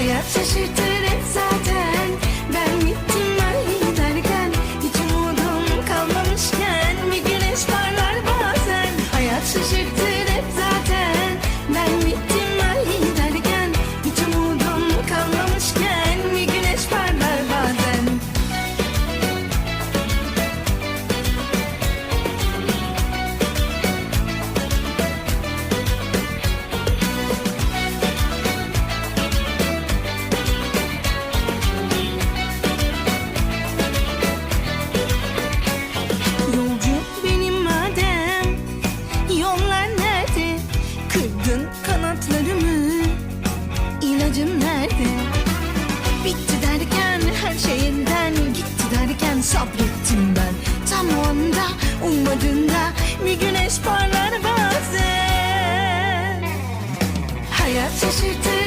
Hayat şaşırtır İlacım nerede? Bitti derken her şeyinden Gitti derken sabrettim ben. Tam o anda ummadığında Bir güneş parlar bazen. Hayat şaşırtır